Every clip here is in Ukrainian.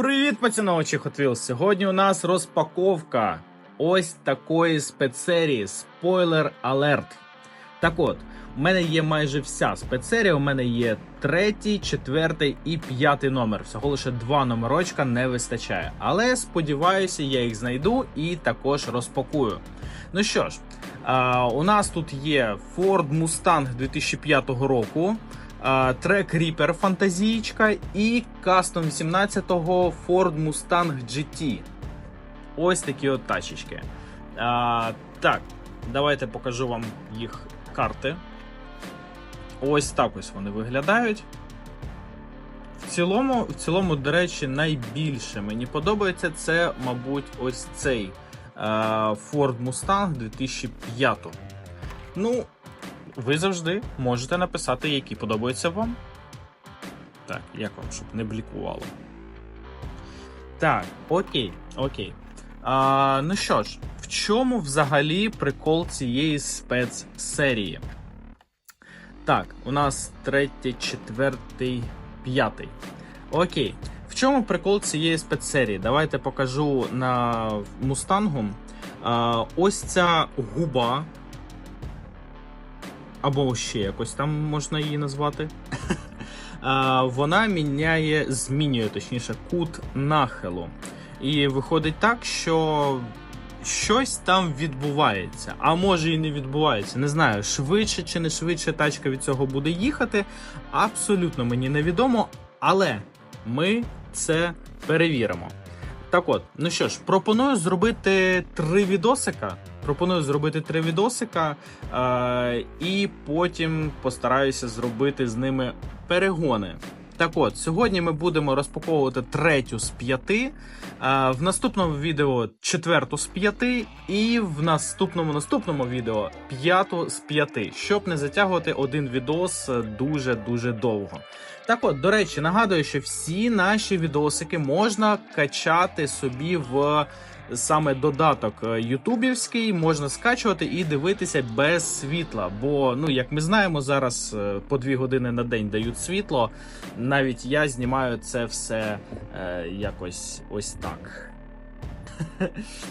Привіт, поціновувачі Hot Wheels! Сьогодні у нас розпаковка ось такої спецсерії Spoiler Alert. Так от, у мене є майже вся спецсерія. У мене є третій, четвертий і п'ятий номер. Всього лише два номерочка не вистачає. Але сподіваюся, я їх знайду і також розпакую. Ну що ж, у нас тут є Ford Mustang 2005 року. Трек Reaper фантазійка і кастом 18-го Ford Mustang GT. Ось такі от тачечки. А, так, давайте покажу вам їх карти. Ось так ось вони виглядають. В цілому, в цілому, до речі, найбільше мені подобається це, мабуть, ось цей е, Ford Mustang 2005. Ну, ви завжди можете написати, які подобаються вам. Так, як вам, щоб не блікувало. Так, окей, окей. А, ну що ж, в чому взагалі прикол цієї спецсерії? Так, у нас третій, четвертий, п'ятий. Окей. В чому прикол цієї спецсерії? Давайте покажу на мустангу. Ось ця губа. Або ще якось там можна її назвати. Вона міняє, змінює точніше кут нахилу. І виходить так, що щось там відбувається, а може і не відбувається. Не знаю, швидше чи не швидше тачка від цього буде їхати. Абсолютно мені невідомо, але ми це перевіримо. Так от, ну що ж, пропоную зробити три відосика. Пропоную зробити три відосика, е- і потім постараюся зробити з ними перегони. Так от, сьогодні ми будемо розпаковувати третю з п'яти, а в наступному відео четверту з п'яти, і в наступному наступному відео п'яту з п'яти, щоб не затягувати один відос дуже дуже довго. Так от, до речі, нагадую, що всі наші відосики можна качати собі в саме додаток е, ютубівський, можна скачувати і дивитися без світла. Бо, ну як ми знаємо, зараз е, по дві години на день дають світло. Навіть я знімаю це все е, якось ось так.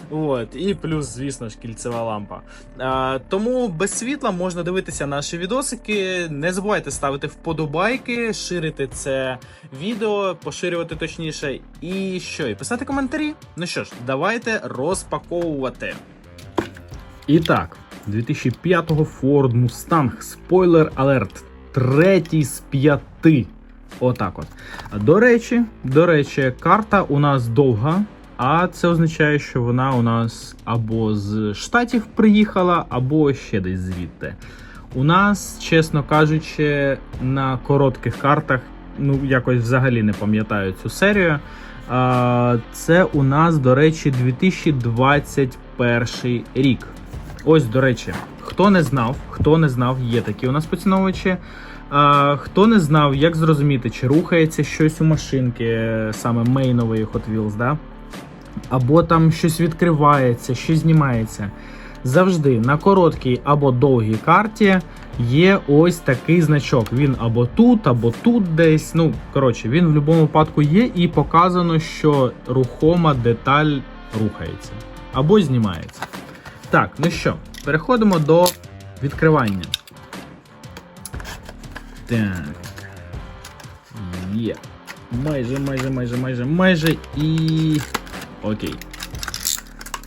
От, і плюс, звісно ж, кільцева лампа. А, тому без світла можна дивитися наші відосики. Не забувайте ставити вподобайки, ширити це відео, поширювати точніше. І що? І писати коментарі. Ну що ж, давайте розпаковувати. І так, 2005-го Ford Mustang Spoiler Alert. Третій з п'яти. Отак от. До речі, до речі, карта у нас довга. А це означає, що вона у нас або з Штатів приїхала, або ще десь звідти. У нас, чесно кажучи, на коротких картах, ну якось взагалі не пам'ятаю цю серію. Це у нас, до речі, 2021 рік. Ось, до речі, хто не знав, хто не знав, є такі у нас поціновувачі. А, Хто не знав, як зрозуміти, чи рухається щось у машинки, саме мейнової Hot Wheels, да? Або там щось відкривається, щось знімається. Завжди на короткій або довгій карті є ось такий значок. Він або тут, або тут десь. Ну, коротше, він в будь-якому випадку є, і показано, що рухома деталь рухається або знімається. Так, ну що, переходимо до відкривання. Так. Є. Майже, майже, майже, майже, майже і. Окей.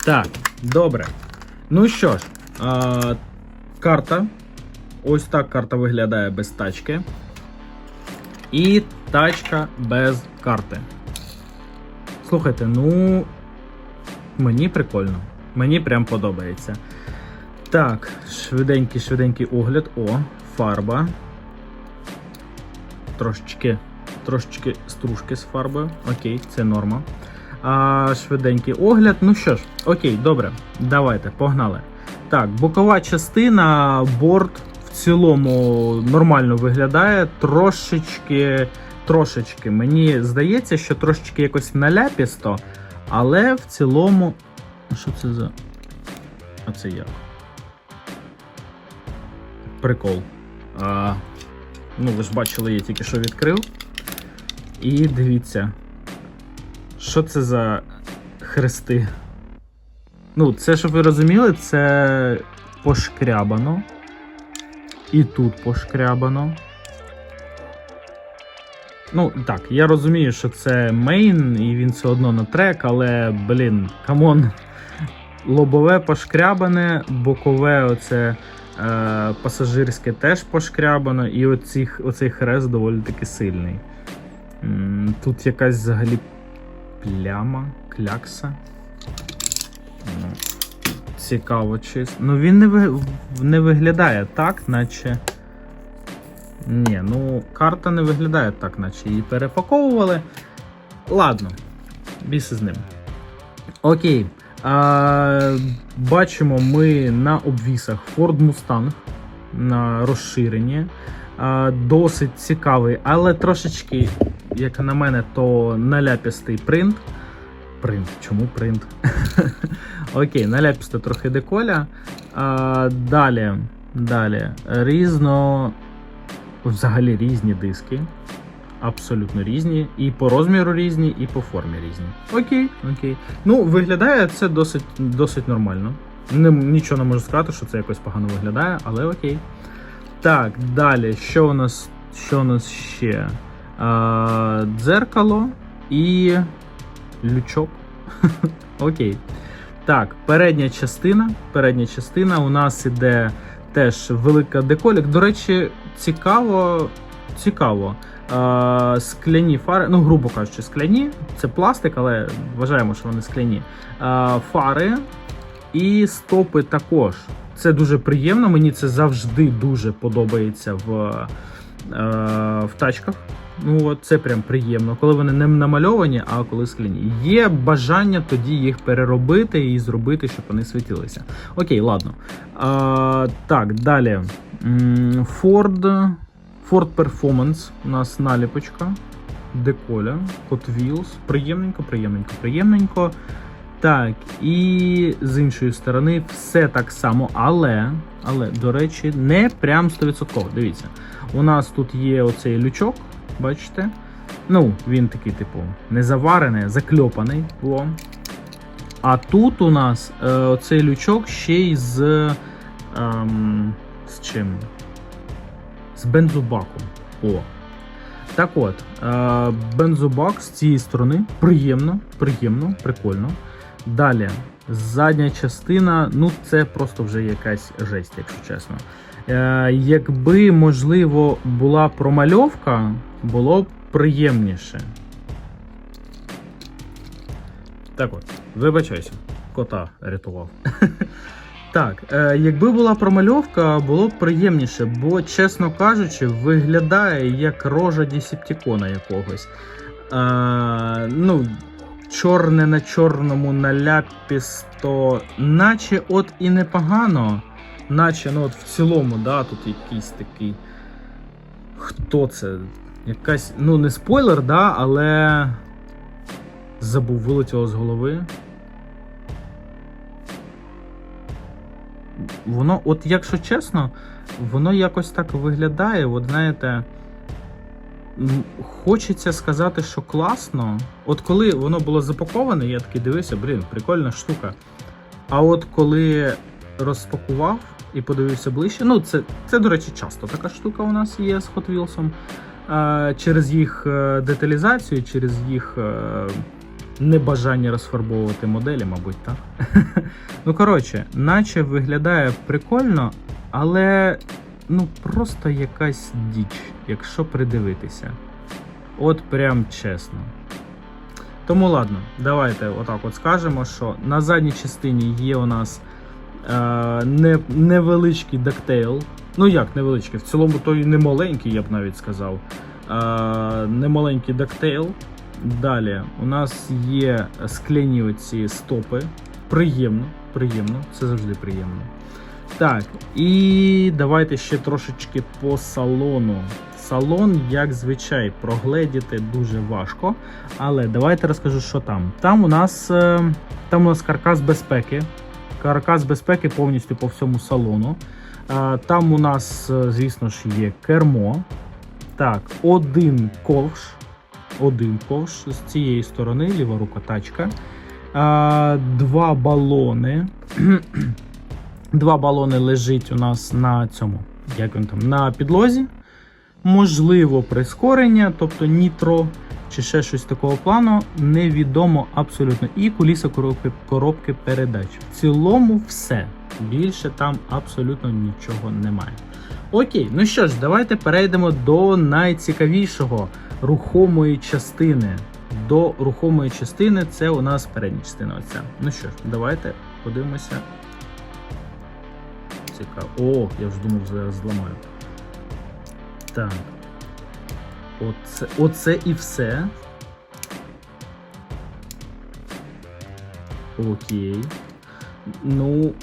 Так, добре. Ну що ж, а, карта. Ось так карта виглядає без тачки. І тачка без карти. Слухайте, ну. Мені прикольно. Мені прям подобається. Так, швиденький, швиденький огляд. О, фарба. Трошечки, трошечки стружки з фарбою. Окей, це норма. А, Швиденький огляд. Ну що ж, окей, добре, давайте, погнали. Так, бокова частина, борт в цілому нормально виглядає. Трошечки, трошечки, мені здається, що трошечки якось наляпісто, але в цілому. Що це за. А це як? Прикол. А, Ну, ви ж бачили, я тільки що відкрив. І дивіться. Що це за хрести? Ну, це, щоб ви розуміли, це пошкрябано. І тут пошкрябано. Ну, так, я розумію, що це мейн, і він все одно на трек, але, блін, камон. Лобове пошкрябане, бокове оце е, пасажирське теж пошкрябано, і оці, оцей хрест доволі таки сильний. Тут якась взагалі пляма, клякса. Ну, цікаво чисто. Ну він не, ви, не виглядає так, наче. Ні, ну карта не виглядає так, наче її перепаковували. Ладно, біс з ним. Окей. А, бачимо ми на обвісах Ford Mustang на розширенні. А, досить цікавий, але трошечки, як на мене, то наляпістий принт. Принт. Чому принт? Окей, наляпісти трохи деколя. А, далі. Далі. Різно. Взагалі різні диски. Абсолютно різні. І по розміру різні, і по формі різні. Окей, окей. Ну, виглядає це досить, досить нормально. Не, нічого не можу сказати, що це якось погано виглядає, але окей. Так, далі. Що у нас, що у нас ще? Дзеркало і лючок. Окей. Так, передня частина. Передня частина у нас іде теж велика деколік. До речі, цікаво. Цікаво. Е, скляні фари, ну, грубо кажучи, скляні. Це пластик, але вважаємо, що вони скляні. Е, фари і стопи також. Це дуже приємно. Мені це завжди дуже подобається в, е, в тачках. Ну, от це прям приємно, коли вони не намальовані, а коли скляні. Є бажання тоді їх переробити і зробити, щоб вони світилися. Окей, ладно. А, так, далі. Ford, Ford Performance. У нас наліпочка. Деколя, Hot Wheels. Приємненько, приємненько, приємненько. Так, і з іншої сторони все так само, але, але, до речі, не прям 100%. Дивіться, у нас тут є оцей лючок, бачите? Ну, він такий, типу, не заварений, закльопаний. О. А тут у нас е, оцей лючок ще й з. Ем, з чим? З бензобаком. О. Так от, е, бензобак з цієї сторони приємно, приємно, прикольно. Далі, задня частина, ну це просто вже якась жесть, якщо чесно. Е, якби, можливо, була промальовка, було б приємніше. Так от, вибачайся, кота рятував. Так, е, якби була промальовка, було б приємніше, бо, чесно кажучи, виглядає як рожа Десептикона якогось. Е, ну, чорне на чорному наляпісто, наче от і непогано, наче ну, от в цілому, да, тут якийсь такий. Хто це? Якась, ну, не спойлер, да, але забув, вилетіло з голови. Воно, от якщо чесно, воно якось так виглядає. От знаєте, хочеться сказати, що класно. От коли воно було запаковане, я такий дивився, блін, прикольна штука. А от коли розпакував і подивився ближче, ну це, це до речі, часто така штука у нас є з Hot Wheels. Через їх е, деталізацію, через їх е, небажання розфарбовувати моделі, мабуть, так. Ну, коротше, наче виглядає прикольно, але ну просто якась діч, якщо придивитися. От прям чесно. Тому ладно, давайте отак от скажемо, що на задній частині є у нас не, невеличкий дактейл. Ну як невеличкий, в цілому той не маленький, я б навіть сказав. Е, немаленький дактейл. Далі у нас є скляні оці стопи. Приємно, приємно, це завжди приємно. Так, і давайте ще трошечки по салону. Салон, як звичай, прогледіти дуже важко. Але давайте розкажу, що там. Там у нас е, там у нас каркас безпеки. Каркас безпеки повністю по всьому салону. Е, Там у нас, е, звісно ж, є кермо. Так, один ковш. один ковш з цієї сторони, ліворука тачка. Два балони. Два балони лежить у нас на цьому, як він там, на підлозі. Можливо, прискорення, тобто нітро чи ще щось такого плану, невідомо абсолютно. І куліса коробки, коробки передач. В цілому все. Більше там абсолютно нічого немає. Окей, ну що ж, давайте перейдемо до найцікавішого рухомої частини. До рухомої частини це у нас передня частина. Оця. Ну що ж, давайте подивимося. Цікаво. О, я вже думав, зараз зламаю. Так. Оце, оце і все. Окей. Ну.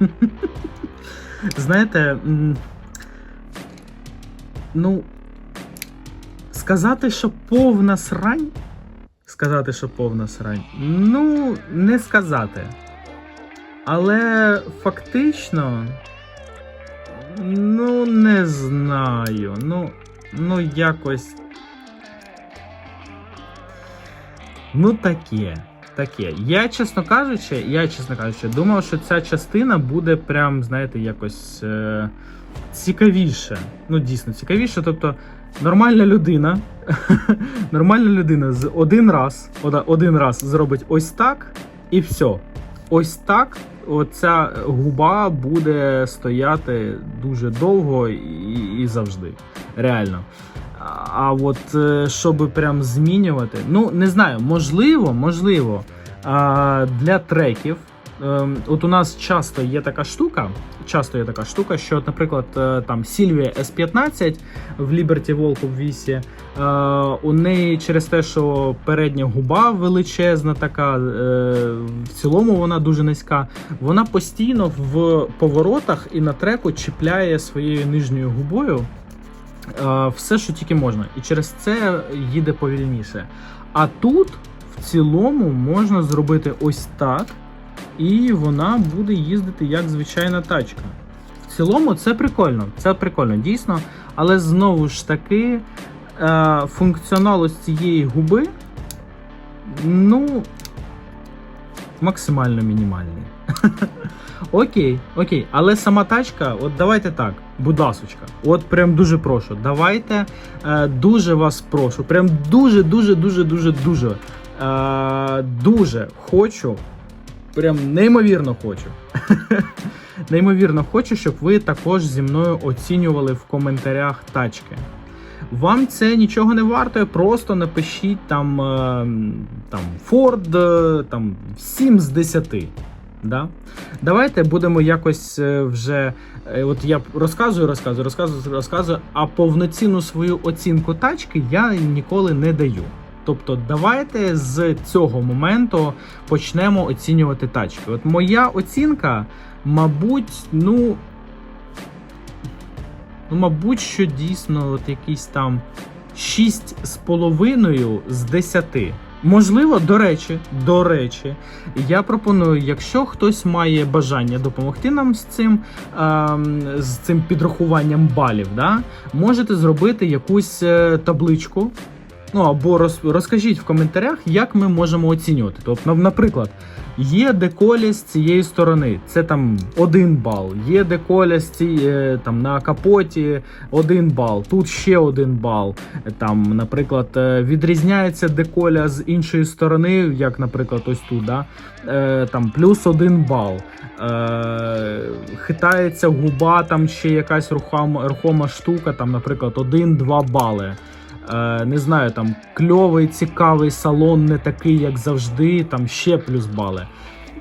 Знаєте, ну, сказати, що повна срань. Сказати, що повна срань. Ну, не сказати. Але фактично. Ну, не знаю. Ну, ну якось. Ну, таке. Таке. Я, чесно кажучи, я, чесно кажучи, думав, що ця частина буде прям, знаєте, якось е- цікавіше. Ну, дійсно, цікавіше. Тобто, нормальна людина. нормальна людина з один раз, один раз зробить ось так, і все. Ось так. Оця губа буде стояти дуже довго і, і завжди. Реально. А- от е, щоб прям змінювати, ну не знаю, можливо, можливо, для треків. ем, От у нас часто є така штука, часто є така штука, що, наприклад, е, там Сільвія S15 в Liberty Волк обвісі, е, у неї через те, що передня губа величезна, така, е, в цілому вона дуже низька, вона постійно в поворотах і на треку чіпляє своєю нижньою губою е, все, що тільки можна. І через це їде повільніше. А тут в цілому можна зробити ось так, і вона буде їздити як звичайна тачка. В цілому це прикольно, це прикольно, дійсно. Але знову ж таки, е, функціонал ось цієї губи, ну, максимально мінімальний. Окей, окей, але сама тачка, от давайте так, будь ласочка, от прям дуже прошу. Давайте е, дуже вас прошу. Прям дуже, дуже, дуже, дуже, дуже. Е, дуже хочу. Прям неймовірно хочу. неймовірно хочу, щоб ви також зі мною оцінювали в коментарях тачки. Вам це нічого не вартує, просто напишіть там, е, там Ford е, там 7 з 10. Да? Давайте будемо якось е, вже. От я розказую, розказую, розказую, розказую, а повноцінну свою оцінку тачки я ніколи не даю. Тобто, давайте з цього моменту почнемо оцінювати тачки. От моя оцінка, мабуть, ну. Ну, мабуть, що дійсно от якийсь там 6,5 з 10. Можливо, до речі, до речі, я пропоную, якщо хтось має бажання допомогти нам з цим, ем, з цим підрахуванням балів, да, можете зробити якусь е, табличку. Ну або роз, розкажіть в коментарях, як ми можемо оцінювати. Тобто, наприклад, є деколя з цієї сторони, це там один бал. Є деколя з ці, е, там на капоті один бал, тут ще один бал. Там, наприклад, е, відрізняється деколя з іншої сторони, як, наприклад, ось тут, да? е, там плюс один бал. Хитається губа, там ще якась рухома, рухома штука, там, наприклад, 1-2 бали. Е, не знаю, там кльовий, цікавий салон, не такий, як завжди, там ще плюс бали.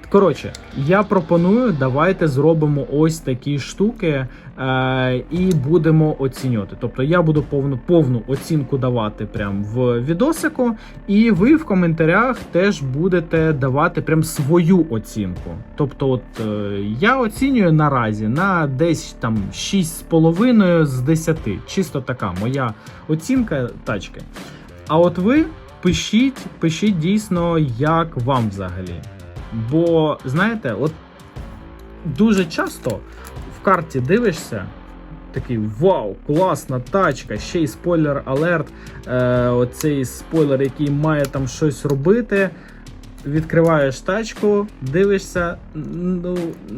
Коротше, я пропоную, давайте зробимо ось такі штуки е, і будемо оцінювати. Тобто я буду повну повну оцінку давати прям в відосику, і ви в коментарях теж будете давати прям свою оцінку. Тобто, от е, я оцінюю наразі на десь там 6,5 з 10. Чисто така моя оцінка тачки. А от ви пишіть, пишіть дійсно, як вам взагалі. Бо, знаєте, от дуже часто в карті дивишся, такий вау, класна тачка, ще й спойлер алерт. Е, оцей спойлер, який має там щось робити. Відкриваєш тачку, дивишся, ну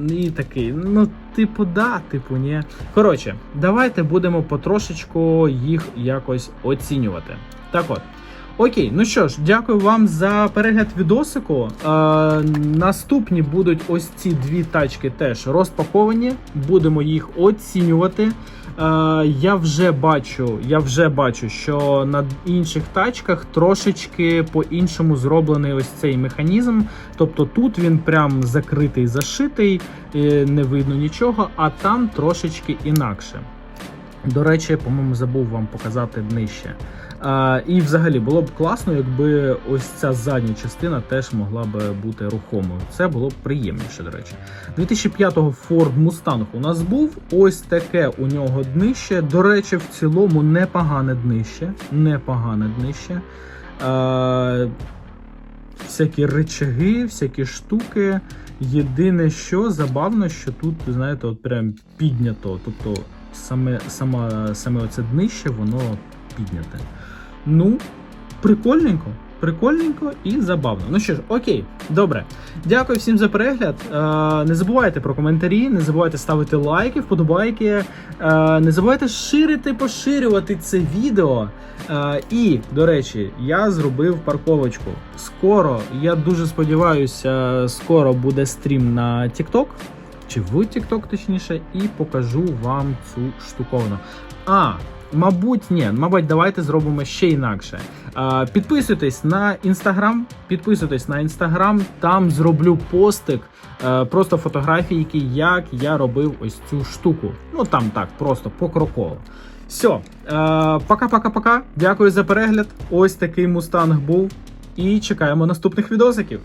і такий. Ну, типу, да, типу, ні. Коротше, давайте будемо потрошечку їх якось оцінювати. Так от. Окей, ну що ж, дякую вам за перегляд відосику. Е, наступні будуть ось ці дві тачки теж розпаковані. Будемо їх оцінювати. Е, я вже бачу, я вже бачу, що на інших тачках трошечки по-іншому зроблений ось цей механізм. Тобто тут він прям закритий, зашитий, е, не видно нічого, а там трошечки інакше. До речі, по-моєму, забув вам показати днище. А, і взагалі було б класно, якби ось ця задня частина теж могла б бути рухомою. Це було б приємніше, до речі. 2005-го Ford Mustang у нас був. Ось таке у нього днище. До речі, в цілому непогане днище. Непогане днище. А, всякі речаги, всякі штуки. Єдине, що забавно, що тут, знаєте, от прям піднято. Тобто саме, саме, саме оце днище, воно підняте. Ну, прикольненько. Прикольненько і забавно. Ну що ж, окей, добре. Дякую всім за перегляд. Е, не забувайте про коментарі, не забувайте ставити лайки, вподобайки. Е, не забувайте ширити, поширювати це відео. Е, і, до речі, я зробив парковочку. Скоро, я дуже сподіваюся, скоро буде стрім на TikTok, чи в TikTok, точніше, і покажу вам цю штуковину. А, Мабуть, ні, мабуть, давайте зробимо ще інакше. Підписуйтесь на інстаграм, підписуйтесь на інстаграм, там зроблю постик, е, просто фотографії, які як я робив ось цю штуку. Ну там так, просто покроково. Все, пока-пока-пока. Дякую за перегляд. Ось такий мустанг був. І чекаємо наступних відосиків.